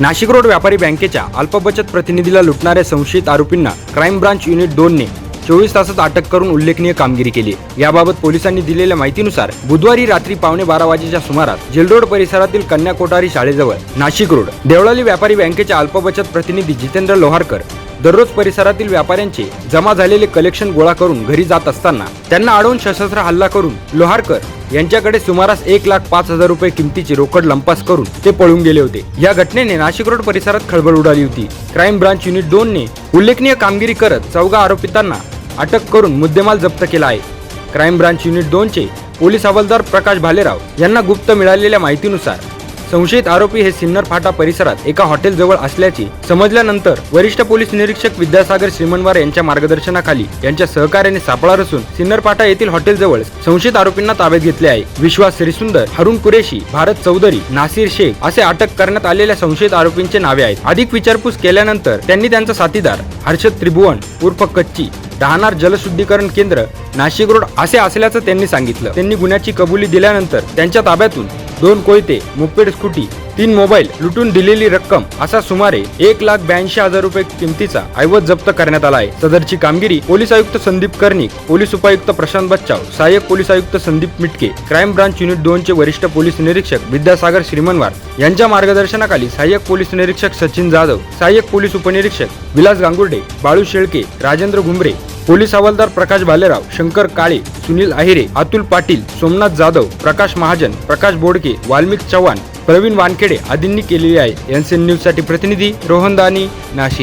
Nashik road व्यापारी बँकेच्या अल्पबचत प्रतिनिधीला लुटणाऱ्या संशयित आरोपींना क्राईम ब्रांच युनिट दोनने चोवीस तासात अटक करून उल्लेखनीय कामगिरी केली. याबाबत पोलिसांनी दिलेल्या माहितीनुसार बुधवारी रात्री पावणे बारा वाजेच्या सुमारास जेलरोड परिसरातील कन्या कोठारी शाळेजवळ नाशिक रोड देवळाली व्यापारी बँकेच्या अल्पबचत प्रतिनिधी जितेंद्र लोहारकर दररोज परिसरातील व्यापाऱ्यांचे जमा झालेले कलेक्शन गोळा करून घरी जात असताना त्यांना अडवून सशस्त्र हल्ला करून लोहारकर यांच्याकडे सुमारास एक लाख पाच हजार रुपये किमतीची रोकड लंपास करून ते पळून गेले होते. या घटनेने नाशिक रोड परिसरात खळबळ उडाली होती. क्राईम ब्रांच युनिट दोन ने उल्लेखनीय कामगिरी करत चौघा आरोपितांना अटक करून मुद्देमाल जप्त केला आहे. क्राईम ब्रांच युनिट दोनचे पोलीस हवालदार प्रकाश भालेराव यांना गुप्त मिळालेल्या माहितीनुसार संशयित आरोपी हे सिन्नर फाटा परिसरात एका हॉटेलजवळ असल्याचे समजल्यानंतर वरिष्ठ पोलीस निरीक्षक विद्यासागर श्रीमनवार यांच्या मार्गदर्शनाखाली यांच्या सहकार्याने सापळा रचून सिन्नर फाटा येथील हॉटेलजवळ संशयित आरोपींना ताब्यात घेतले आहे. विश्वास श्रीसुंदर हरुण कुरेशी भारत चौधरी नासिर शेख असे अटक करण्यात आलेल्या संशयित आरोपींचे नावे आहेत. अधिक विचारपूस केल्यानंतर त्यांनी त्यांचा साथीदार हर्षद त्रिभुवन उर्फ कच्ची राहणार जलशुद्धीकरण केंद्र नाशिक रोड असे असल्याचं त्यांनी सांगितलं. त्यांनी गुन्ह्याची कबुली दिल्यानंतर त्यांच्या ताब्यातून दोन कोयते मुपेड स्कूटी तीन मोबाईल लुटून दिलेली रक्कम असा सुमारे एक लाख ब्याऐंशी हजार रुपये किमतीचा ऐवज जप्त करण्यात आला आहे. सदरची कामगिरी पोलीस आयुक्त संदीप कर्णिक पोलीस उपायुक्त प्रशांत बच्चाव सहाय्यक पोलीस आयुक्त Sandeep Mitke crime branch unit दोनचे वरिष्ठ पोलीस निरीक्षक विद्यासागर श्रीमनवार यांच्या मार्गदर्शनाखाली सहाय्यक पोलीस निरीक्षक सचिन जाधव सहाय्यक पोलीस उपनिरीक्षक विलास गांगुर्डे बाळू शेळके राजेंद्र घुमरे पोलीस हवालदार प्रकाश भालेराव शंकर काळे सुनील आहिरे अतुल पाटील सोमनाथ जाधव प्रकाश महाजन प्रकाश बोडके वाल्मिक चव्हाण प्रवीण वानखेडे आदींनी केलेली आहे. एनसीएन न्यूजसाठी प्रतिनिधी रोहन दानी नाशिक.